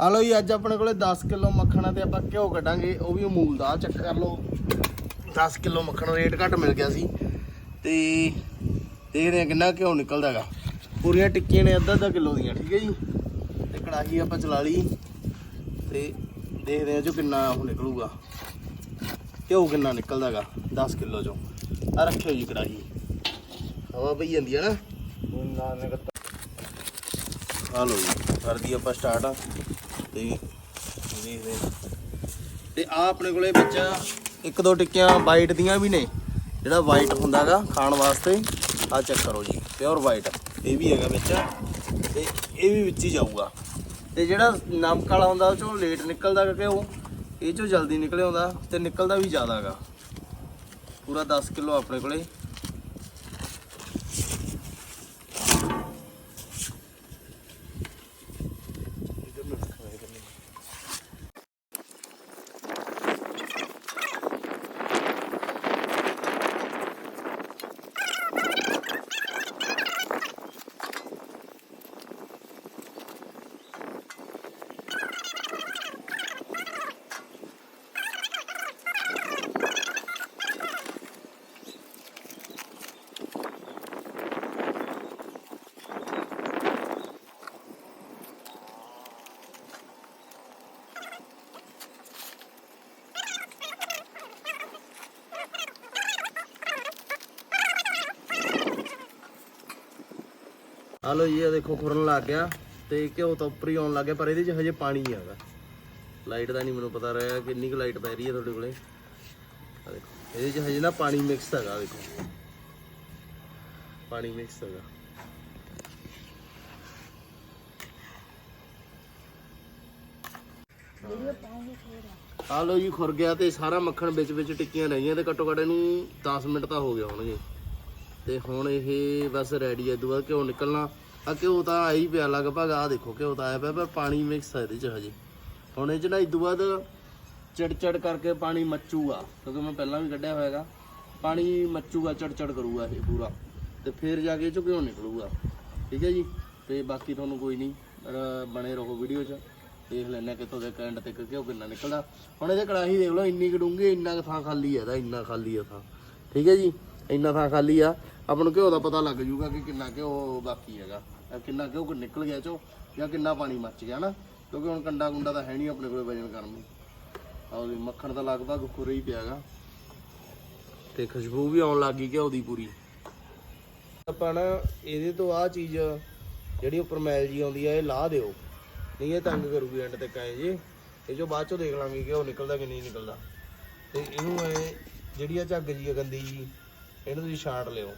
ਆ ਲਓ ਜੀ, ਅੱਜ ਆਪਣੇ ਕੋਲੇ 10 ਕਿਲੋ ਮੱਖਣ ਆ ਤੇ ਆਪਾਂ ਘਿਓ ਕੱਢਾਂਗੇ, ਉਹ ਵੀ ਅਮੂਲ ਦਾ ਚੈੱਕ ਕਰ ਲਓ। 10 ਕਿਲੋ ਮੱਖਣ ਰੇਟ ਘੱਟ ਮਿਲ ਗਿਆ ਸੀ। ਤੇ ਦੇਖਦੇ ਆ ਕਿੰਨਾ ਘਿਓ ਨਿਕਲਦਾ ਹੈਗਾ। ਪੂਰੀਆਂ ਟਿੱਕੀਆਂ ਨੇ ਅੱਧਾ ਅੱਧਾ ਕਿਲੋ ਦੀਆਂ, ਠੀਕ ਹੈ ਜੀ? ਤੇ ਕੜਾਹੀ ਆਪਾਂ ਚਲਾ ਲਈ। ਤੇ ਦੇਖਦੇ ਆ ਜੋ ਕਿੰਨਾ ਉਹ ਨਿਕਲੂਗਾ। ਘਿਓ ਕਿੰਨਾ ਨਿਕਲਦਾ ਹੈਗਾ 10 ਕਿਲੋ ਚੋਂ। ਆ ਰੱਖਿਓ ਜੀ ਕੜਾਹੀ। ਹਵਾ ਪਈ ਜਾਂਦੀ ਹੈ ਨਾ। ਆ ਲਓ ਜੀ, ਕਰਦੀ ਆਪਾਂ ਸਟਾਰਟ ਤੇ ਦੇਖਦੇ ਤੇ ਆ ਆਪਣੇ ਕੋਲੇ ਵਿੱਚ ਇੱਕ ਦੋ ਟਿੱਕੀਆਂ ਵਾਈਟ ਦੀਆਂ ਵੀ ਨੇ, ਜਿਹੜਾ ਵਾਈਟ ਹੁੰਦਾਗਾ ਖਾਣ ਵਾਸਤੇ ਆ ਚੈੱਕ ਕਰੋ ਜੀ ਪਿਓਰ ਵਾਈਟ ਇਹ ਵੀ ਹੈਗਾ ਵਿੱਚ, ਤੇ ਇਹ ਵੀ ਵਿੱਚ ਹੀ ਜਾਊਗਾ। ਤੇ ਜਿਹੜਾ ਨਮਕ ਵਾਲਾ ਹੁੰਦਾ, ਉਹ ਚੋਂ ਲੇਟ ਨਿਕਲਦਾ ਕਿ ਉਹ, ਇਹ ਚੋਂ ਜਲਦੀ ਨਿਕਲ ਆਉਂਦਾ ਤੇ ਨਿਕਲਦਾ ਵੀ ਜ਼ਿਆਦਾ ਹੈਗਾ ਪੂਰਾ 10 ਕਿਲੋ ਆਪਣੇ ਕੋਲੇ। ਆ ਲੋ ਜੀ, ਇਹ ਦੇਖੋ ਖੁਰਨ ਲੱਗ ਗਿਆ ਤੇ ਘਿਓ ਤਾਂ ਉੱਪਰ ਹੀ ਆਉਣ ਲੱਗ ਗਿਆ, ਪਰ ਇਹਦੇ 'ਚ ਹਜੇ ਪਾਣੀ ਹੈਗਾ। ਲਾਈਟ ਦਾ ਨਹੀਂ ਮੈਨੂੰ ਪਤਾ ਰਿਹਾ ਕਿੰਨੀ ਕੁ ਲਾਈਟ ਪੈ ਰਹੀ ਹੈ ਤੁਹਾਡੇ ਕੋਲੇ। ਆ ਦੇਖੋ, ਇਹਦੇ 'ਚ ਹਜੇ ਨਾ ਪਾਣੀ ਮਿਕਸ ਹੈਗਾ ਦੇਖੋ। ਪਾਣੀ ਮਿਕਸ ਹੈਗਾ। ਆ ਲੋ ਜੀ, ਖੁਰ ਗਿਆ ਤੇ ਸਾਰਾ ਮੱਖਣ ਵਿੱਚ ਵਿੱਚ ਟਿੱਕੀਆਂ ਰਹੀਆਂ ਤੇ ਘੱਟੋ ਘੱਟ ਇਹਨੂੰ 10 ਮਿੰਟ ਤਾਂ ਹੋ ਗਏ ਹੋਣਗੇ। ਤੇ ਹੁਣ ਇਹ ਬਸ ਰੈਡੀ ਹੈ ਦੁਆ ਘਿਓ ਨਿਕਲਣਾ। ਆ ਘਿਓ ਤਾਂ ਆਈ ਪਿਆ ਲਗਭਗ ਆ ਦੇਖੋ ਘਿਓ ਤਾਂ ਆਇਆ ਪਿਆ, ਪਰ ਪਾਣੀ ਮਿਕਸ ਹੈ ਇਹਦੇ ਚ ਹਜੇ। ਹੁਣ ਇਹ ਚ ਨਾ ਇਦੋਂ ਬਾਅਦ ਚੜ ਚੜ ਕਰਕੇ ਪਾਣੀ ਮੱਚੂਗਾ, ਕਿਉਂਕਿ ਮੈਂ ਪਹਿਲਾਂ ਵੀ ਕੱਢਿਆ ਹੋਇਆਗਾ। ਪਾਣੀ ਮੱਚੂਗਾ ਚੜ ਚੜ ਕਰੂਗਾ ਇਹ ਪੂਰਾ। ਤੇ ਫਿਰ ਜਾ ਕੇ ਇਹ ਚੋਂ ਘਿਓ ਨਿਕਲੂਗਾ। ਠੀਕ ਹੈ ਜੀ? ਤੇ ਬਾਕੀ ਤੁਹਾਨੂੰ ਕੋਈ ਨਹੀਂ ਬਣੇ ਰਹੋ ਵੀਡੀਓ 'ਚ। ਦੇਖ ਲੈਣਾ ਕਿੱਥੋਂ ਦੇ ਕੰਡ ਤੇ ਘਿਓ ਕਿੰਨਾ ਨਿਕਲਦਾ। ਹੁਣ ਇਹਦੇ ਕੜਾਹੀ ਦੇਖ ਲਓ, ਇੰਨੀ ਕੁ ਡੂੰਘੀ, ਇੰਨਾ ਕੁ ਥਾਂ ਖਾਲੀ ਹੈ ਇਹਦਾ, ਇੰਨਾ ਖਾਲੀ ਆ ਥਾਂ। ਠੀਕ ਹੈ ਜੀ? ਇੰਨਾ ਥਾਂ ਖਾਲੀ ਆ। ਆਪਾਂ ਨੂੰ ਘਿਓ ਦਾ ਪਤਾ ਲੱਗ ਜੂਗਾ ਕਿ ਕਿੰਨਾ ਘਿਓ ਬਾਕੀ ਹੈਗਾ। ਅਹ ਕਿੰਨਾ ਘਿਓ ਨਿਕਲ ਗਿਆ ਚੋ, ਜਾਂ ਕਿੰਨਾ ਪਾਣੀ ਮੱਚ ਗਿਆ ਨਾ, ਕਿਉਂਕਿ ਹੁਣ ਕੰਡਾ ਕੁੰਡਾ ਤਾਂ ਹੈ ਨਹੀਂ ਆਪਣੇ ਕੋਲ ਵਜਨ ਕਰਨ ਨੂੰ। ਆਹ ਜੀ ਮੱਖਣ ਤਾਂ ਲਗਭਗ ਖੁਰੇ ਹੀ ਪਿਆਗਾ। ਤੇ ਖੁਸ਼ਬੂ ਵੀ ਆਉਣ ਲੱਗ ਗਈ ਘਿਓ ਦੀ ਪੂਰੀ। ਆਪਾਂ ਨਾ ਇਹਦੇ ਤੋਂ ਆਹ ਚੀਜ਼ ਜਿਹੜੀ ਉੱਪਰ ਮੈਲ ਜੀ ਆਉਂਦੀ ਆ, ਇਹ ਲਾਹ ਦਿਓ। ਨਹੀਂ, ਇਹ ਤੰਗ ਕਰੂਗੀ ਐਂਡ ਤੱਕ ਕਾਏ ਜੀ। ਇਹ ਜੋ ਬਾਅਦ ਚੋਂ ਦੇਖ ਲਾਂਗੇ ਕਿ ਉਹ ਨਿਕਲਦਾ ਕਿ ਨਹੀਂ ਨਿਕਲਦਾ। ਤੇ ਇਹਨੂੰ ਐ, ਜਿਹੜੀ ਆ ਝੱਗ ਜੀ ਆ ਗੰਦੀ ਜੀ, ਇਹਨੂੰ ਤੁਸੀਂ ਛਾਂਟ ਲਿਓ।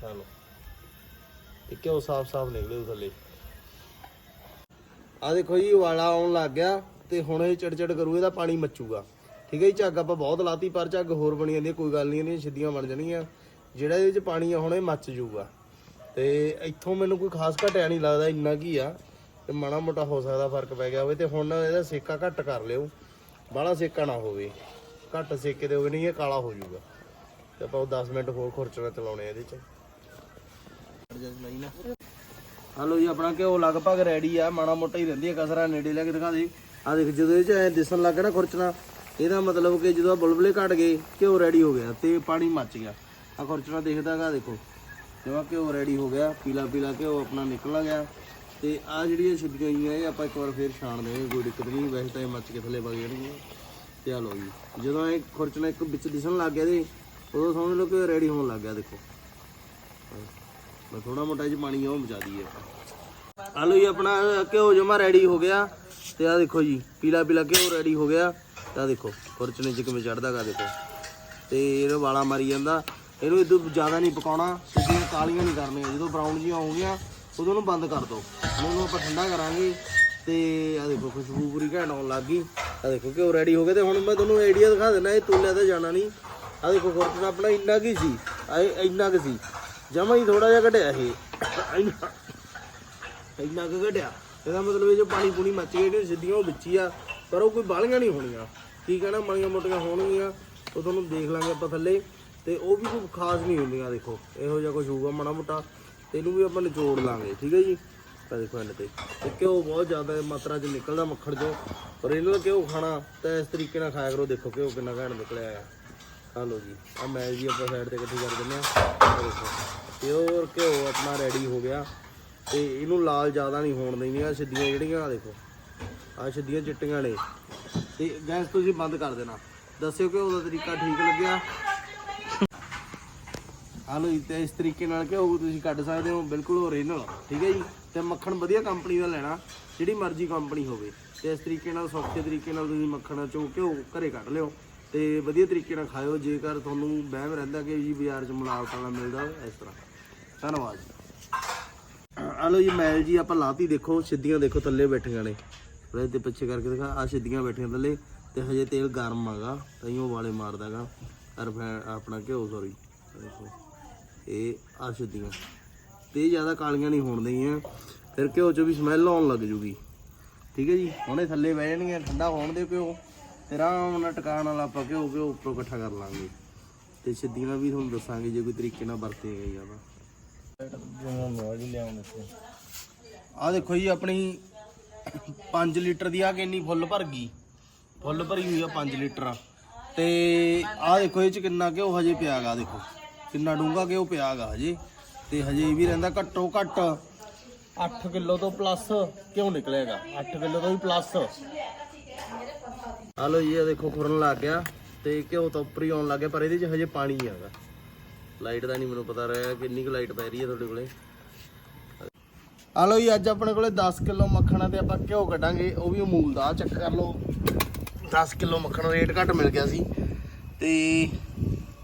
ਚਲੋ ਤੇ ਕਿਉਂ ਸਾਫ਼-ਸਾਫ਼ ਨਿਕਲੇ ਥੱਲੇ। ਆ ਦੇਖੋ ਜੀ ਉਵਾਲਾ ਆਉਣ ਲੱਗ ਗਿਆ ਤੇ ਹੁਣ ਇਹ ਚੜ-ਚੜ ਕਰੂ, ਇਹਦਾ ਪਾਣੀ ਮੱਚੂਗਾ। ਠੀਕ ਹੈ ਜੀ, ਝੱਗ ਆਪਾਂ ਬਹੁਤ ਲਾਤੀ, ਪਰ ਝੱਗ ਹੋਰ ਬਣੀ ਜਾਂਦੀ ਕੋਈ ਗੱਲ ਨਹੀਂ, ਇਹਦੀਆਂ ਸਿੱਧੀਆਂ ਬਣ ਜਾਣਗੀਆਂ ਜਿਹੜਾ ਇਹਦੇ ਚ ਪਾਣੀ ਆ, ਹੁਣ ਇਹ ਮੱਚ ਜਾਊਗਾ। ਤੇ ਇੱਥੋਂ ਮੈਨੂੰ ਕੋਈ ਖਾਸ ਘਟਿਆ ਨਹੀਂ ਲੱਗਦਾ, ਇੰਨਾ ਕੀ ਆ। ਤੇ ਮਾੜਾ ਮੋਟਾ ਹੋ ਸਕਦਾ ਫ਼ਰਕ ਪੈ ਗਿਆ ਹੋਵੇ, ਤੇ ਹੁਣ ਇਹਦਾ ਸੇਕਾ ਘੱਟ ਕਰ ਲਿਓ। ਬਾਹਲਾ ਸੇਕਾ ਨਾ ਹੋਵੇ। ਘੱਟ ਸੇਕੇ ਦੇ ਹੋਵੇ ਨਹੀਂ, ਇਹ ਕਾਲਾ ਹੋ ਜਾਊਗਾ। ਤੇ ਆਪਾਂ ਉਹ 10 ਮਿੰਟ ਹੋਰ ਖੁਰਚਣਾ ਚਲਾਉਣੇ ਆ ਇਹਦੇ ਚ। ਹਲੋ ਜੀ, ਆਪਣਾ ਘਿਓ ਲਗਭਗ ਰੈਡੀ ਆ, ਮਾੜਾ ਮੋਟਾ ਹੀ ਰਹਿੰਦੀ ਆ, ਕਸਰਾ ਨੇੜੇ ਲੈ ਕੇ ਦਿਖਾ ਦੇ। ਆ ਦੇਖ, ਜਦੋਂ ਇਹ ਚ ਐ ਦਿਸਣ ਲੱਗ ਨਾ ਖੁਰਚਣਾ, ਇਹਦਾ ਮਤਲਬ ਕਿ ਜਦੋਂ ਬੁਲਬਲੇ ਬੁਲਬੁਲੇ ਘਟ ਗਏ, ਘਿਓ ਰੈਡੀ ਹੋ ਗਿਆ ਤੇ ਪਾਣੀ ਮੱਚ ਗਿਆ। ਆ ਖੁਰਚਣਾ ਦੇਖਦਾ ਹੈਗਾ, ਦੇਖੋ। ਜਿਵੇਂ ਘਿਓ ਰੈਡੀ ਹੋ ਗਿਆ, ਪੀਲਾ ਪੀਲਾ ਘਿਓ ਆਪਣਾ ਨਿਕਲ ਗਿਆ। ਤੇ ਆ ਜਿਹੜੀਆਂ ਛਿੱਡੀਆਂ ਹੋਈਆਂ, ਇਹ ਆਪਾਂ ਇੱਕ ਵਾਰ ਫੇਰ ਛਾਣ ਦੇਵਾਂਗੇ ਕੋਈ ਦਿੱਕਤ ਨਹੀਂ, ਵੈਸੇ ਤਾਂ ਇਹ ਮੱਚ ਕੇ ਥੱਲੇ ਵਗ ਜਾਣਗੀਆਂ। ਤੇ ਆ ਲਓ ਜੀ, ਜਦੋਂ ਇਹ ਖੁਰਚਣਾ ਇੱਕ ਵਿੱਚ ਦਿਸਣ ਲੱਗ ਗਿਆ ਤੇ ਉਦੋਂ ਸਮਝ ਲਓ ਕਿ ਰੈਡੀ ਹੋਣ ਲੱਗ ਗਿਆ, ਦੇਖੋ। ਮੈਂ ਥੋੜਾ ਮੋਟਾ ਜਿਹਾ ਪਾਣੀ ਆ ਉਹ ਮਚਾ ਦਈਏ ਆਪਾਂ। ਲਓ ਜੀ ਆਪਣਾ ਘਿਓ ਜਮਾ ਰੈਡੀ ਹੋ ਗਿਆ ਤੇ ਆ ਦੇਖੋ ਜੀ, ਪੀਲਾ ਪੀਲਾ ਘਿਓ ਰੈਡੀ ਹੋ ਗਿਆ। ਤਾਂ ਦੇਖੋ ਖੁਰਚਣੇ ਚ ਕਿਵੇਂ ਚੜਦਾਗਾ ਦੇਖੋ। ਤੇ ਇਹਨੂੰ ਵਾਲਾ ਮਾਰੀ ਜਾਂਦਾ। ਇਹਨੂੰ ਇਦੋਂ ਜ਼ਿਆਦਾ ਨਹੀਂ ਪਕਾਉਣਾ ਸਿੱਧੀਆਂ ਕਾਲੀਆਂ ਨਹੀਂ ਕਰਨੀਆਂ। ਜਦੋਂ ਬਰਾਊਨ ਜਿਹੀਆਂ ਹੋਣਗੀਆਂ, ਉਦੋਂ ਉਹਨੂੰ ਬੰਦ ਕਰ ਦਿਓ। ਉਹਨੂੰ ਆਪਾਂ ਠੰਡਾ ਕਰਾਂਗੇ। ਤੇ ਆ ਦੇਖੋ, ਖੁਸ਼ਬੂ ਪੂਰੀ ਘੈਂਟ ਆਉਣ ਲੱਗ ਗਈ। ਆ ਦੇਖੋ, ਘਿਓ ਰੈਡੀ ਹੋ ਗਏ ਤੇ ਹੁਣ ਮੈਂ ਤੁਹਾਨੂੰ ਆਈਡੀਆ ਦਿਖਾ ਦਿੰਦਾ, ਇਹ ਤੁਲਿਆ ਤੇ ਜਾਣਾ ਨਹੀਂ। ਆ ਦੇਖੋ ਖੁਰਚਣਾ ਆਪਣਾ ਇੰਨਾ ਕੀ ਸੀ। ਆ ਇੰਨਾ ਕੀ ਸੀ। ਜਮਾ ਹੀ ਥੋੜਾ ਜਿਹਾ ਘਟਿਆ ਇਹ ਇੰਨਾ ਇੰਨਾ ਕੁ ਘਟਿਆ। ਇਹਦਾ ਮਤਲਬ ਇਹ ਜੋ ਪਾਣੀ ਪੂਣੀ ਮੱਚ ਗਏ ਨੇ ਸਿੱਧੀਆਂ ਉਹ ਵਿੱਚ ਹੀ ਆ, ਪਰ ਉਹ ਕੋਈ ਬਾਲੀਆਂ ਨਹੀਂ ਹੋਣੀਆਂ। ਠੀਕ ਹੈ ਨਾ, ਮਾੜੀਆਂ ਮੋਟੀਆਂ ਹੋਣਗੀਆਂ। ਉਹ ਤੁਹਾਨੂੰ ਦੇਖ ਲਾਂਗੇ ਆਪਾਂ ਥੱਲੇ। ਤੇ ਉਹ ਵੀ ਕੋਈ ਖਾਸ ਨਹੀਂ ਹੁੰਦੀਆਂ, ਦੇਖੋ। ਇਹੋ ਜਿਹਾ ਕੁਝ ਹੋਊਗਾ ਮਾੜਾ ਮੋਟਾ। ਤੇ ਇਹਨੂੰ ਵੀ ਆਪਾਂ ਨਿਚੋੜ ਲਾਂਗੇ, ਠੀਕ ਹੈ ਜੀ? ਆ ਦੇਖੋ ਇਹਨੇ ਤੇ। ਤੇ ਘਿਓ ਬਹੁਤ ਜ਼ਿਆਦਾ ਮਾਤਰਾ 'ਚ ਨਿਕਲਦਾ ਮੱਖਣ 'ਚੋਂ। ਪਰ ਇਹਨੂੰ ਤਾਂ ਘਿਓ ਖਾਣਾ ਤਾਂ ਇਸ ਤਰੀਕੇ ਨਾਲ ਖਾਇਆ ਕਰੋ। ਦੇਖੋ ਘਿਓ ਕਿੰਨਾ ਘੈਂਟ ਨਿਕਲਿਆ ਆ। ਆ ਲਓ ਜੀ ਆ ਮੈਲ ਜੀ ਆਪਾਂ ਸਾਈਡ ਤੇ ਇਕੱਠੀ ਕਰ ਦਿੰਦੇ ਆ ਆਹ ਦੇਖੋ ਪਿਓਰ ਘਿਓ ਆਪਣਾ ਰੈਡੀ ਹੋ ਗਿਆ। ਤੇ ਇਹਨੂੰ ਲਾਲ ਜ਼ਿਆਦਾ ਨਹੀਂ ਹੋਣ ਦੇਣੀਆਂ ਸਿੱਧੀਆਂ ਜਿਹੜੀਆਂ ਆ ਦੇਖੋ ਆ ਸਿੱਧੀਆਂ ਚਿੱਟੀਆਂ ਨੇ। ਤੇ ਗੈਸ ਤੁਸੀਂ ਬੰਦ ਕਰ ਦੇਣਾ। ਦੱਸਿਓ ਕਿ ਉਹਦਾ ਤਰੀਕਾ ਠੀਕ ਲੱਗਿਆ? ਆਲੂ ਜੀ, ਤੇ ਇਸ ਤਰੀਕੇ ਨਾਲ ਘਿਓ ਤੁਸੀਂ ਕੱਢ ਸਕਦੇ ਹੋ, ਬਿਲਕੁਲ ਓਰੀਜਨਲ ਠੀਕ ਹੈ ਜੀ? ਤੇ ਮੱਖਣ ਵਧੀਆ ਕੰਪਨੀ ਦਾ ਲੈਣਾ, ਜਿਹੜੀ ਮਰਜ਼ੀ ਕੰਪਨੀ ਹੋਵੇ। ਤੇ ਇਸ ਤਰੀਕੇ ਨਾਲ, ਸੌਖੇ ਤਰੀਕੇ ਨਾਲ ਤੁਸੀਂ ਮੱਖਣ ਚੋਂ ਘਿਓ ਘਰੇ ਕੱਢ ਲਿਓ। ਤੇ ਵਧੀਆ ਤਰੀਕੇ ਨਾਲ ਖਾਇਓ, ਜੇਕਰ ਤੁਹਾਨੂੰ ਵਹਿਮ ਰਹਿੰਦਾ ਕਿ ਜੀ ਬਾਜ਼ਾਰ 'ਚ ਮਿਲਾਵਟ ਵਾਲਾ ਮਿਲਦਾ ਇਸ ਤਰ੍ਹਾਂ। ਧੰਨਵਾਦ ਆਲੋ ਜੀ, ਮੈਲ ਜੀ, ਆਪਾਂ ਲਾਤੀ ਦੇਖੋ, ਸਿੱਧੀਆਂ ਦੇਖੋ, ਥੱਲੇ ਬੈਠੀਆਂ ਨੇ। ਥੋੜੇ ਤੇ ਪਿੱਛੇ ਕਰਕੇ ਦਿਖਾ ਆ ਸਿੱਧੀਆਂ ਬੈਠੀਆਂ ਥੱਲੇ, ਤੇ ਹਜੇ ਤੇਲ ਗਰਮ ਆਗਾ ਉਹ ਵਾਲੇ ਮਾਰਦਾਗਾ ਰਿਫਾਈਨ ਆਪਣਾ ਘਿਓ ਸੌਰੀ ਦੇਖੋ, ਇਹ ਆ ਸਿੱਧੀਆਂ। ਤੇ ਜ਼ਿਆਦਾ ਕਾਲੀਆਂ ਨਹੀਂ ਹੋਣ ਦਈਆਂ ਫਿਰ ਘਿਓ ਚੋਂ ਵੀ ਸਮੈਲ ਆਉਣ ਲੱਗ ਜੂਗੀ। ਠੀਕ ਹੈ ਜੀ, ਹੁਣੇ ਥੱਲੇ ਬਹਿ ਜਾਣਗੀਆਂ, ਠੰਡਾ ਹੋਣ ਦੇ ਘਿਓ। ਤੇ ਆਰਾਮ ਨਾਲ ਟਿਕਾਣ ਨਾਲ ਆਪਾਂ ਘਿਓ ਘਿਓ ਉੱਪਰੋਂ ਇਕੱਠਾ ਕਰ ਲਾਂਗੇ? ਤੇ ਸਿੱਧੀਆਂ ਵੀ ਤੁਹਾਨੂੰ ਦੱਸਾਂਗੇ ਜੇ ਕੋਈ ਤਰੀਕੇ ਨਾਲ ਵਰਤੇ ਗਈ ਆ ਤਾਂ। ਆ ਦੇਖੋ ਜੀ, ਆਪਣੀ 5 ਲੀਟਰ ਦੀ ਆ ਕਿੰਨੀ ਫੁੱਲ ਭਰ ਗਈ। ਫੁੱਲ ਭਰੀ ਹੋਈ ਆ 5 ਲੀਟਰ। ਤੇ ਆ ਦੇਖੋ, ਇਹ ਚ ਕਿੰਨਾ ਘਿਓ ਹਜੇ ਪਿਆਗਾ ਦੇਖੋ। ਕਿੰਨਾ ਡੂੰਗਾ ਘਿਓ ਪਿਆਗਾ ਹਜੇ। ਤੇ ਹਜੇ ਵੀ ਰਹਿੰਦਾ ਘੱਟੋ ਘੱਟ 8 ਕਿਲੋ ਤੋਂ ਪਲੱਸ ਘਿਓ ਨਿਕਲੇਗਾ 8 ਕਿਲੋ ਤੋਂ ਵੀ ਪਲੱਸ ਆ ਲੋ ਜੀ, ਇਹ ਦੇਖੋ ਖੁਰਨ ਲੱਗ ਗਿਆ ਤੇ ਘਿਓ ਤਾਂ ਉੱਪਰ ਹੀ ਆਉਣ ਲੱਗ ਗਿਆ, ਪਰ ਇਹਦੇ 'ਚ ਹਜੇ ਪਾਣੀ ਹੈਗਾ। ਲਾਈਟ ਦਾ ਨਹੀਂ ਮੈਨੂੰ ਪਤਾ ਰਿਹਾ ਕਿੰਨੀ ਕੁ ਲਾਈਟ ਪੈ ਰਹੀ ਹੈ ਤੁਹਾਡੇ ਕੋਲੇ। ਆ ਲੋ ਜੀ, ਅੱਜ ਆਪਣੇ ਕੋਲੇ 10 ਕਿਲੋ ਮੱਖਣ ਆ ਤੇ ਆਪਾਂ ਘਿਓ ਕੱਢਾਂਗੇ, ਉਹ ਵੀ ਅਮੂਲ ਦਾ, ਆਹ ਚੈੱਕ ਕਰ ਲਓ। 10 ਕਿਲੋ ਮੱਖਣ ਰੇਟ ਘੱਟ ਮਿਲ ਗਿਆ ਸੀ। ਤੇ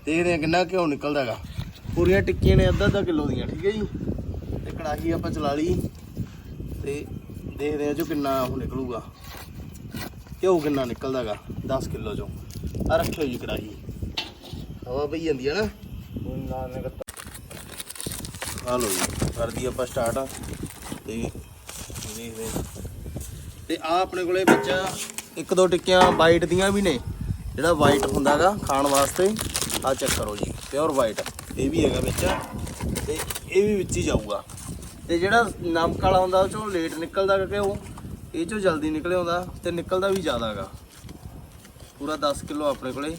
ਦੇਖਦੇ ਆ ਕਿੰਨਾ ਘਿਓ ਨਿਕਲਦਾ ਹੈਗਾ। ਪੂਰੀਆਂ ਟਿੱਕੀਆਂ ਨੇ ਅੱਧਾ ਅੱਧਾ ਕਿਲੋ ਦੀਆਂ, ਠੀਕ ਹੈ ਜੀ? ਤੇ ਕੜਾਹੀ ਆਪਾਂ ਚਲਾ ਲਈ। ਤੇ ਦੇਖਦੇ ਆ ਜੋ ਕਿੰਨਾ ਉਹ ਨਿਕਲੂਗਾ। ਘਿਓ ਕਿੰਨਾ ਨਿਕਲਦਾ ਹੈਗਾ 10 ਕਿਲੋ ਚੋਂ। ਆ ਰੱਖਿਓ ਜੀ ਕੜਾਹੀ। ਹਵਾ ਪਈ ਜਾਂਦੀ ਹੈ ਨਾ। ਆ ਲਓ ਜੀ, ਕਰਦੀ ਆਪਾਂ ਸਟਾਰਟ ਤੇ ਦੇਖਦੇ ਹਾਂ। ਤੇ ਆ ਆਪਣੇ ਕੋਲੇ ਵਿੱਚ ਇੱਕ ਦੋ ਟਿੱਕੀਆਂ ਵਾਈਟ ਦੀਆਂ ਵੀ ਨੇ। ਜਿਹੜਾ ਵਾਈਟ ਹੁੰਦਾਗਾ ਖਾਣ ਵਾਸਤੇ ਆ ਚੈੱਕ ਕਰੋ ਜੀ ਪਿਓਰ ਵਾਈਟ ਇਹ ਵੀ ਹੈਗਾ ਵਿੱਚ। ਤੇ ਇਹ ਵੀ ਵਿੱਚ ਹੀ ਜਾਊਗਾ। ਤੇ ਜਿਹੜਾ ਨਮਕ ਵਾਲਾ ਹੁੰਦਾ ਉਹ ਚੋਂ ਲੇਟ ਨਿਕਲਦਾ ਕਿ ਉਹ ਇਹ ਚੋਂ ਜਲਦੀ ਨਿਕਲੇ ਆਉਂਦਾ ਤੇ ਨਿਕਲਦਾ ਵੀ ਜ਼ਿਆਦਾ ਹੈਗਾ ਪੂਰਾ 10 ਕਿਲੋ ਆਪਣੇ ਕੋਲੇ।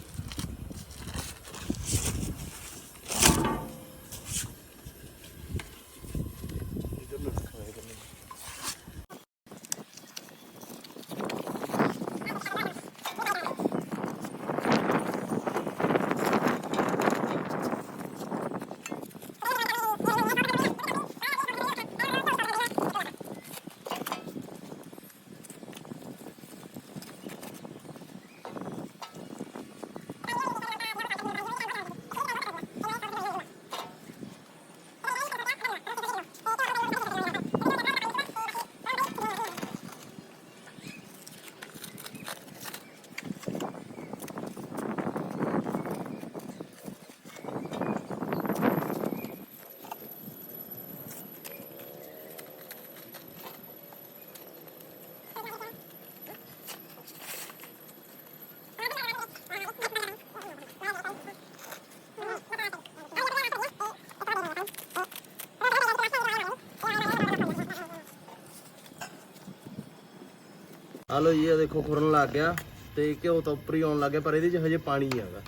ਆ ਲੋ ਜੀ, ਇਹ ਦੇਖੋ ਖੁਰਨ ਲੱਗ ਗਿਆ ਤੇ ਘਿਓ ਤਾਂ ਉੱਪਰ ਹੀ ਆਉਣ ਲੱਗ ਗਿਆ, ਪਰ ਇਹਦੇ 'ਚ ਹਜੇ ਪਾਣੀ ਹੈਗਾ।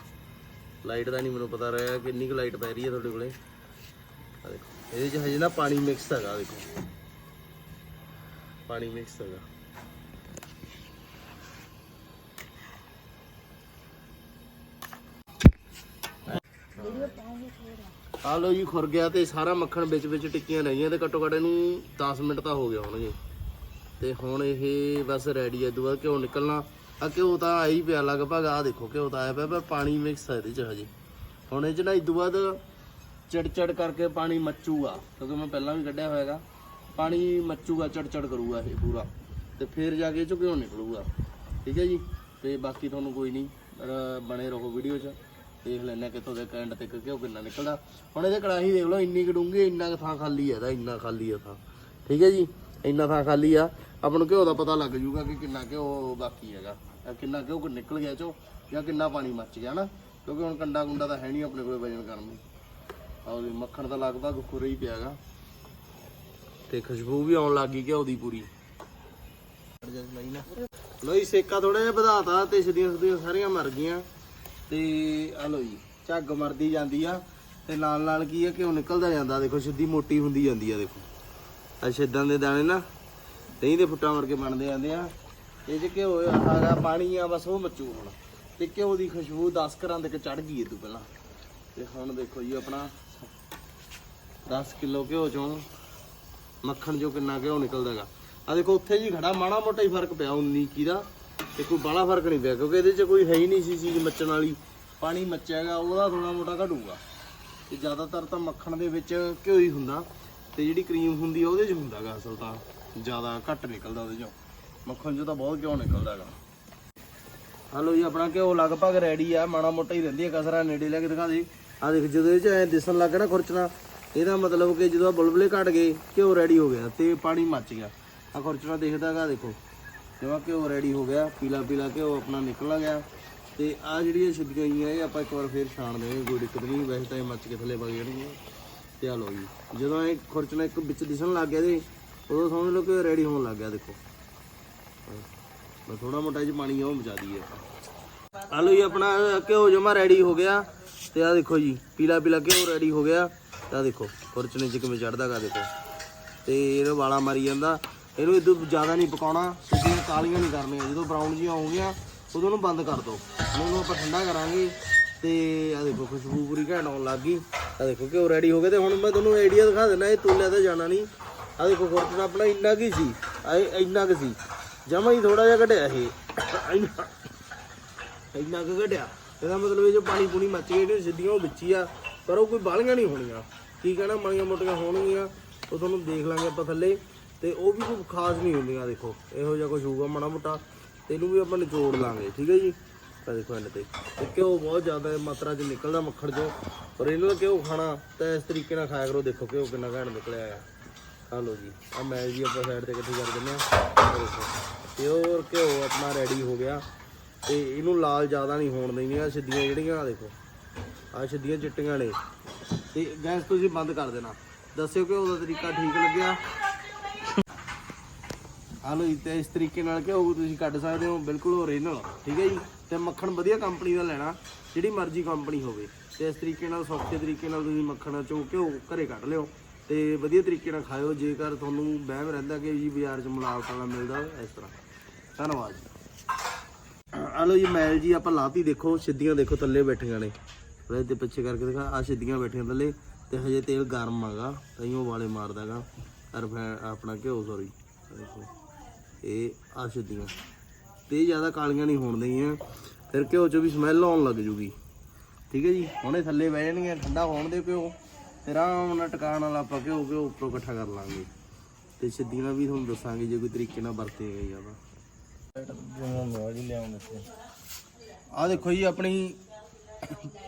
ਲਾਈਟ ਦਾ ਨਹੀਂ ਮੈਨੂੰ ਪਤਾ ਰਿਹਾ ਕਿੰਨੀ ਕੁ ਲਾਈਟ ਪੈ ਰਹੀ ਹੈ ਤੁਹਾਡੇ ਕੋਲੇ। ਆ ਦੇਖੋ, ਇਹਦੇ 'ਚ ਹਜੇ ਨਾ ਪਾਣੀ ਮਿਕਸ ਹੈਗਾ, ਦੇਖੋ। ਪਾਣੀ ਮਿਕਸ ਹੈਗਾ। ਆ ਲੋ ਜੀ, ਖੁਰ ਗਿਆ ਤੇ ਸਾਰਾ ਮੱਖਣ ਵਿੱਚ ਵਿੱਚ ਟਿੱਕੀਆਂ ਰਹੀਆਂ ਤੇ ਘੱਟੋ ਘੱਟ ਇਹਨੂੰ 10 ਮਿੰਟ ਤਾਂ ਹੋ ਗਿਆ ਹੋਣਗੇ। ਤੇ ਹੁਣ ਇਹ ਬਸ ਰੈਡੀ ਹੈ ਦੁਆ ਘਿਓ ਨਿਕਲਣਾ। ਆ ਘਿਓ ਤਾਂ ਆ ਹੀ ਪਿਆ ਲਗਭਗ ਆ ਦੇਖੋ, ਘਿਓ ਤਾਂ ਆਇਆ ਪਿਆ, ਪਰ ਪਾਣੀ ਮਿਕਸ ਹੈ ਇਹਦੇ ਚ ਹਜੇ। ਹੁਣ ਇਹ ਚ ਨਾ ਇਦੋਂ ਬਾਅਦ ਚੜ ਚੜ ਕਰਕੇ ਪਾਣੀ ਮੱਚੂਗਾ, ਕਿਉਂਕਿ ਮੈਂ ਪਹਿਲਾਂ ਵੀ ਕੱਢਿਆ ਹੋਇਆਗਾ। ਪਾਣੀ ਮੱਚੂਗਾ ਚੜ ਕਰੂਗਾ ਇਹ ਪੂਰਾ। ਤੇ ਫਿਰ ਜਾ ਕੇ ਇਹ ਚੋਂ ਘਿਓ ਨਿਕਲੂਗਾ। ਠੀਕ ਹੈ ਜੀ? ਤੇ ਬਾਕੀ ਤੁਹਾਨੂੰ ਕੋਈ ਨਹੀਂ ਬਣੇ ਰਹੋ ਵੀਡੀਓ 'ਚ। ਦੇਖ ਲੈਣਾ ਕਿੱਥੋਂ ਦੇ ਐਂਡ ਤੱਕ ਘਿਓ ਕਿੰਨਾ ਨਿਕਲਦਾ। ਹੁਣ ਇਹਦੇ ਕੜਾਹੀ ਦੇਖ ਲਓ, ਇੰਨੀ ਕੁ ਡੂੰਘੀ, ਇੰਨਾ ਕੁ ਥਾਂ ਖਾਲੀ ਹੈ ਇਹਦਾ, ਇੰਨਾ ਖਾਲੀ ਹੈ ਥਾਂ। ਠੀਕ ਹੈ ਜੀ? ਇੰਨਾ ਥਾਂ ਖਾਲੀ ਆ। ਆਪਾਂ ਨੂੰ ਘਿਓ ਦਾ ਪਤਾ ਲੱਗ ਜੂਗਾ ਕਿ ਕਿੰਨਾ ਘਿਓ ਬਾਕੀ ਹੈਗਾ? ਜਾਂ ਕਿੰਨਾ ਘਿਓ ਨਿਕਲ ਗਿਆ ਚੋ? ਜਾਂ ਕਿੰਨਾ ਪਾਣੀ ਮੱਚ ਗਿਆ ਨਾ? ਕਿਉਂਕਿ ਹੁਣ ਕੰਡਾ ਕੁੰਡਾ ਤਾਂ ਹੈ ਨਹੀਂ ਆਪਣੇ ਕੋਲ ਵਜਨ ਕਰਨ ਨੂੰ। ਆਹ ਮੱਖਣ ਤਾਂ ਲਗਭਗ ਖੁਰੇ ਹੀ ਪਿਆਗਾ ਤੇ ਖੁਸ਼ਬੂ ਵੀ ਆਉਣ ਲੱਗ ਗਈ ਘਿਓ ਦੀ ਪੂਰੀ। ਲੋ ਸੇਕਾ ਥੋੜਾ ਜਿਹਾ ਵਧਾਤਾ ਤੇ ਸਦੀਆਂ ਸਦੀਆਂ ਸਾਰੀਆਂ ਮਰ ਗਈਆਂ। ਤੇ ਆ ਲੋ ਜੀ, ਝੱਗ ਮਰਦੀ ਜਾਂਦੀ ਆ। ਤੇ ਨਾਲ ਨਾਲ ਕੀ ਆ, ਘਿਓ ਨਿਕਲਦਾ ਜਾਂਦਾ। ਦੇਖੋ, ਸਿੱਧੀ ਮੋਟੀ ਹੁੰਦੀ ਜਾਂਦੀ ਆ, ਦੇਖੋ। ਅੱਛਾ ਇਦਾਂ ਦੇ ਦਾਣੇ ਨਾ। ਦਹੀਂ ਦੇ ਫੁੱਟਾਂ ਵਰਗੇ ਬਣਦੇ ਜਾਂਦੇ ਆ। ਇਹ ਚ ਘਿਓ ਹੈਗਾ ਪਾਣੀ ਆ, ਬਸ ਉਹ ਮੱਚੂ ਹੁਣ। ਤੇ ਘਿਓ ਦੀ ਖੁਸ਼ਬੂ 10 ਘਰਾਂ ਤੱਕ ਚੜ ਗਈ ਇਹ ਤੋਂ ਪਹਿਲਾਂ। ਤੇ ਹੁਣ ਦੇਖੋ ਜੀ ਆਪਣਾ 10 ਕਿਲੋ ਘਿਓ ਚੋਂ ਮੱਖਣ ਜੋ ਕਿੰਨਾ ਘਿਓ ਨਿਕਲਦਾਗਾ ਆ ਦੇਖੋ, ਉੱਥੇ ਜੀ ਖੜਾ ਮਾੜਾ ਮੋਟਾ ਹੀ ਫ਼ਰਕ ਪਿਆ 19 ਕੀ ਦਾ। ਤੇ ਕੋਈ ਬਾਹਲਾ ਫ਼ਰਕ ਨਹੀਂ ਪਿਆ, ਕਿਉਂਕਿ ਇਹਦੇ 'ਚ ਕੋਈ ਹੈ ਹੀ ਨਹੀਂ ਸੀ ਚੀਜ਼ ਮੱਚਣ ਵਾਲੀ। ਪਾਣੀ ਮੱਚਿਆਗਾ ਉਹਦਾ ਥੋੜਾ ਮੋਟਾ ਘਟੂਗਾ। ਤੇ ਜ਼ਿਆਦਾਤਰ ਤਾਂ ਮੱਖਣ ਦੇ ਵਿੱਚ ਘਿਓ ਹੀ ਹੁੰਦਾ। ਤੇ ਜਿਹੜੀ ਕਰੀਮ ਹੁੰਦੀ ਆ, ਉਹਦੇ 'ਚ ਹੁੰਦਾਗਾ ਅਸਲ ਤਾਂ। ਜ਼ਿਆਦਾ ਘੱਟ ਨਿਕਲਦਾ ਉਹਦੇ 'ਚੋਂ। ਮੱਖਣ 'ਚੋਂ ਤਾਂ ਬਹੁਤ ਘਿਓ ਨਿਕਲਦਾ ਹੈਗਾ। ਹਲੋ ਜੀ, ਆਪਣਾ ਘਿਓ ਲਗਭਗ ਰੈਡੀ ਆ, ਮਾੜਾ ਮੋਟਾ ਹੀ ਰਹਿੰਦੀ ਹੈ ਕਸਰਾ ਨੇੜੇ ਲੈ ਕੇ ਦਿਖਾ ਦੇ। ਆ ਦੇਖ, ਜਦੋਂ ਇਹ 'ਚ ਐ ਦਿਸਣ ਲੱਗ ਗਿਆ ਨਾ ਖੁਰਚਣਾ, ਇਹਦਾ ਮਤਲਬ ਕਿ ਜਦੋਂ ਆਹ ਬੁਲਬੁਲੇ ਘਟ ਗਏ, ਘਿਓ ਰੈਡੀ ਹੋ ਗਿਆ ਤੇ ਪਾਣੀ ਮੱਚ ਗਿਆ। ਆ ਖੁਰਚਣਾ ਦਿਖਦਾਗਾ ਦੇਖੋ। ਜਿਵੇਂ ਘਿਓ ਰੈਡੀ ਹੋ ਗਿਆ, ਪੀਲਾ ਪੀਲਾ ਘਿਓ ਆਪਣਾ ਨਿਕਲ ਗਿਆ ਤੇ ਆ ਜਿਹੜੀਆਂ ਛਿੱਡੀਆਂ ਹੋਈਆਂ ਇਹ ਆਪਾਂ ਇੱਕ ਵਾਰ ਫੇਰ ਛਾਣ ਦੇਵਾਂਗੇ ਕੋਈ ਦਿੱਕਤ ਨਹੀਂ, ਵੈਸੇ ਤਾਂ ਇਹ ਮੱਚ ਕੇ ਥੱਲੇ ਵਗ ਜਾਣਗੀਆਂ। ਤੇ ਆ ਲਓ ਜੀ, ਜਦੋਂ ਇਹ ਖੁਰਚਣਾ ਇੱਕ ਵਿੱਚ ਦਿਸਣ ਲੱਗ ਗਿਆ ਤੇ ਉਦੋਂ ਸਮਝ ਲਓ ਕਿ ਰੈਡੀ ਹੋਣ ਲੱਗ ਗਿਆ, ਦੇਖੋ। ਬਸ ਥੋੜਾ ਮੋਟਾ ਜਿਹਾ ਪਾਣੀ ਆ ਉਹ ਮਚਾ ਦਈਏ ਆਪਾਂ। ਆ ਜੀ, ਆਪਣਾ ਘਿਓ ਜਮਾ ਰੈਡੀ ਹੋ ਗਿਆ ਤੇ ਆ ਦੇਖੋ ਜੀ, ਪੀਲਾ ਪੀਲਾ ਘਿਓ ਰੈਡੀ ਹੋ ਗਿਆ। ਤੇ ਆ ਦੇਖੋ ਖੁਰਚਣੇ ਚ ਕਿਵੇਂ ਚੜਦਾਗਾ ਦੇਖੋ। ਤੇ ਇਹਨੂੰ ਵਾਲਾ ਮਾਰੀ ਜਾਂਦਾ। ਇਹਨੂੰ ਇਦੋਂ ਜ਼ਿਆਦਾ ਨਹੀਂ ਪਕਾਉਣਾ, ਸਿੱਧੀਆਂ ਕਾਲੀਆਂ ਨਹੀਂ ਕਰਨੀਆਂ। ਜਦੋਂ ਬਰਾਊਨ ਜੀਆਂ ਹੋ ਗਈਆਂ ਉਦੋਂ ਉਹਨੂੰ ਬੰਦ ਕਰ ਦਿਓ। ਹੁਣ ਉਹਨੂੰ ਆਪਾਂ ਠੰਡਾ ਕਰਾਂਗੇ। ਤੇ ਆ ਦੇਖੋ, ਖੁਸ਼ਬੂ ਪੂਰੀ ਘੈਂਟ ਆਉਣ ਲੱਗ ਗਈ। ਆ ਦੇਖੋ, ਘਿਓ ਰੈਡੀ ਹੋ ਗਏ ਤੇ ਹੁਣ ਮੈਂ ਤੁਹਾਨੂੰ ਆਈਡੀਆ ਦਿਖਾ ਦਿੰਦਾ, ਇਹ ਤੁਲਿਆ ਤੇ ਜਾਣਾ ਨਹੀਂ। ਆ ਦੇਖੋ ਖੁਰਚਣਾ ਆਪਣਾ ਇੰਨਾ ਕੀ ਸੀ? ਆ ਇੰਨਾ ਕੁ ਸੀ। ਜਮਾ ਹੀ ਥੋੜਾ ਜਿਹਾ ਘਟਿਆ ਇਹ। ਇੰਨਾ ਇੰਨਾ ਕੁ ਘਟਿਆ। ਇਹਦਾ ਮਤਲਬ ਇਹ ਜੋ ਪਾਣੀ ਪੂਣੀ ਮੱਚ ਗਏ ਜਿਹੜੀਆਂ ਸਿੱਧੀਆਂ ਉਹ ਵਿੱਚ ਹੀ ਆ, ਪਰ ਉਹ ਕੋਈ ਬਾਲੀਆਂ ਨਹੀਂ ਹੋਣੀਆਂ। ਕੀ ਕਹਿਣਾ, ਮਾੜੀਆਂ ਮੋਟੀਆਂ ਹੋਣਗੀਆਂ। ਉਹ ਤੁਹਾਨੂੰ ਦੇਖ ਲਾਂਗੇ ਆਪਾਂ ਥੱਲੇ। ਤੇ ਉਹ ਵੀ ਕੋਈ ਖਾਸ ਨਹੀਂ ਹੁੰਦੀਆਂ, ਦੇਖੋ। ਇਹੋ ਜਿਹਾ ਕੁਝ ਹੋਊਗਾ ਮਾੜਾ ਮੋਟਾ। ਤੇ ਇਹਨੂੰ ਵੀ ਆਪਾਂ ਨਿਚੋੜ ਲਾਂਗੇ, ਠੀਕ ਹੈ ਜੀ? ਆ ਦੇਖੋ ਇਹਨਾਂ ਤੇ। ਤੇ ਘਿਓ ਬਹੁਤ ਜ਼ਿਆਦਾ ਮਾਤਰਾ 'ਚ ਨਿਕਲਦਾ ਮੱਖਣ 'ਚੋਂ। ਪਰ ਇਹਨਾਂ ਦਾ ਘਿਓ ਖਾਣਾ ਤਾਂ ਇਸ ਤਰੀਕੇ ਨਾਲ ਖਾਇਆ ਕਰੋ। ਦੇਖੋ ਘਿਓ ਕਿੰਨਾ ਘੈਂਟ ਨਿਕਲਿਆ ਆ। ਆ ਲਓ ਜੀ। ਆ ਮੈਲ ਜੀ ਆਪਾਂ ਸਾਈਡ ਤੇ ਇਕੱਠੀ ਕਰ ਦਿੰਦੇ ਆ ਦੇਖੋ ਪਿਓਰ ਘਿਓ ਆਪਣਾ ਰੈਡੀ ਹੋ ਗਿਆ। ਤੇ ਇਹਨੂੰ ਲਾਲ ਜ਼ਿਆਦਾ ਨਹੀਂ ਹੋਣ ਦੇਣੀਆਂ ਸਿੱਧੀਆਂ ਜਿਹੜੀਆਂ ਆ ਦੇਖੋ। ਆ ਸਿੱਧੀਆਂ ਚਿੱਟੀਆਂ ਨੇ। ਤੇ ਗੈਸ ਤੁਸੀਂ ਬੰਦ ਕਰ ਦੇਣਾ। ਦੱਸਿਓ ਕਿ ਉਹਦਾ ਤਰੀਕਾ ਠੀਕ ਲੱਗਿਆ? ਆ ਲਓ ਜੀ, ਤੇ ਇਸ ਤਰੀਕੇ ਨਾਲ ਘਿਓ ਤੁਸੀਂ ਕੱਢ ਸਕਦੇ ਹੋ, ਬਿਲਕੁਲ ਓਰੀਜਨਲ ਠੀਕ ਹੈ ਜੀ? ਤੇ ਮੱਖਣ ਵਧੀਆ ਕੰਪਨੀ ਦਾ ਲੈਣਾ, ਜਿਹੜੀ ਮਰਜ਼ੀ ਕੰਪਨੀ ਹੋਵੇ। ਤੇ ਇਸ ਤਰੀਕੇ ਨਾਲ, ਸੌਖੇ ਤਰੀਕੇ ਨਾਲ ਤੁਸੀਂ ਮੱਖਣ ਚੋਂ ਘਿਓ ਘਰੇ ਕੱਢ ਲਿਓ। ਤੇ ਵਧੀਆ ਤਰੀਕੇ ਨਾਲ ਖਾਇਓ, ਜੇਕਰ ਤੁਹਾਨੂੰ ਵਹਿਮ ਰਹਿੰਦਾ ਕਿ ਜੀ ਬਾਜ਼ਾਰ 'ਚ ਮਿਲਾਵਟ ਵਾਲਾ ਮਿਲਦਾ ਇਸ ਤਰ੍ਹਾਂ। ਧੰਨਵਾਦ ਜੀ। ਆ ਲਓ ਜੀ, ਮੈਲ ਜੀ, ਆਪਾਂ ਲਾਤੀ ਦੇਖੋ, ਸਿੱਧੀਆਂ ਦੇਖੋ, ਥੱਲੇ ਬੈਠੀਆਂ ਨੇ। ਉਹਦੇ ਤੇ ਪਿੱਛੇ ਕਰਕੇ ਦਿਖਾ ਆ ਸਿੱਧੀਆਂ ਬੈਠੀਆਂ ਥੱਲੇ, ਤੇ ਹਜੇ ਤੇਲ ਗਰਮ ਆਗਾ ਉਹ ਵਾਲੇ ਮਾਰਦਾਗਾ ਆਪਣਾ ਘਿਓ ਸੌਰੀ ਦੇਖੋ, ਇਹ ਆ ਸਿੱਧੀਆਂ। ਤੇ ਜ਼ਿਆਦਾ ਕਾਲੀਆਂ ਨਹੀਂ ਹੋਣ ਦਈਆਂ ਫਿਰ ਘਿਓ ਚੋਂ ਵੀ ਸਮੈਲ ਆਉਣ ਲੱਗ ਜੂਗੀ। ਠੀਕ ਹੈ ਜੀ, ਹੁਣੇ ਥੱਲੇ ਬਹਿ ਜਾਣਗੇ ਠੰਡਾ ਹੋਣ ਦੇ ਘਿਓ। ਤੇ ਆਰਾਮ ਨਾਲ ਟਿਕਾਣ ਵਾਲਾ ਆਪਾਂ ਘਿਓ ਘਿਓ ਉੱਪਰੋਂ ਇਕੱਠਾ ਕਰ ਲਾਂਗੇ? ਤੇ ਸਿੱਧੀਆਂ ਵੀ ਤੁਹਾਨੂੰ ਦੱਸਾਂਗੇ ਜੇ ਕੋਈ ਤਰੀਕੇ ਨਾਲ ਵਰਤੇ ਗਈ ਆਪਾਂ ਆ ਦੇਖੋ ਜੀ, ਆਪਣੀ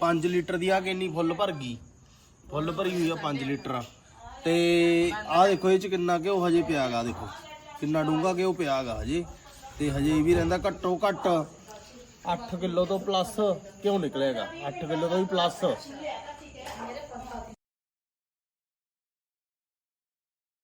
5 ਲੀਟਰ ਦੀ ਆ ਕਿੰਨੀ ਫੁੱਲ ਭਰ ਗਈ। ਫੁੱਲ ਭਰੀ ਹੋਈ ਆ 5 ਲੀਟਰ। ਤੇ ਆ ਦੇਖੋ ਇਹ ਚ ਕਿੰਨਾ ਘਿਓ ਹਜੇ ਪਿਆਗਾ ਦੇਖੋ। ਕਿੰਨਾ ਡੂੰਗਾ ਘਿਓ ਪਿਆਗਾ ਹਜੇ। ਤੇ ਹਜੇ ਵੀ ਰਹਿੰਦਾ ਘੱਟੋ ਘੱਟ 8 ਕਿਲੋ ਤੋਂ ਪਲੱਸ ਘਿਓ ਨਿਕਲੇਗਾ। 8 ਕਿਲੋ ਤੋਂ ਵੀ ਪਲੱਸ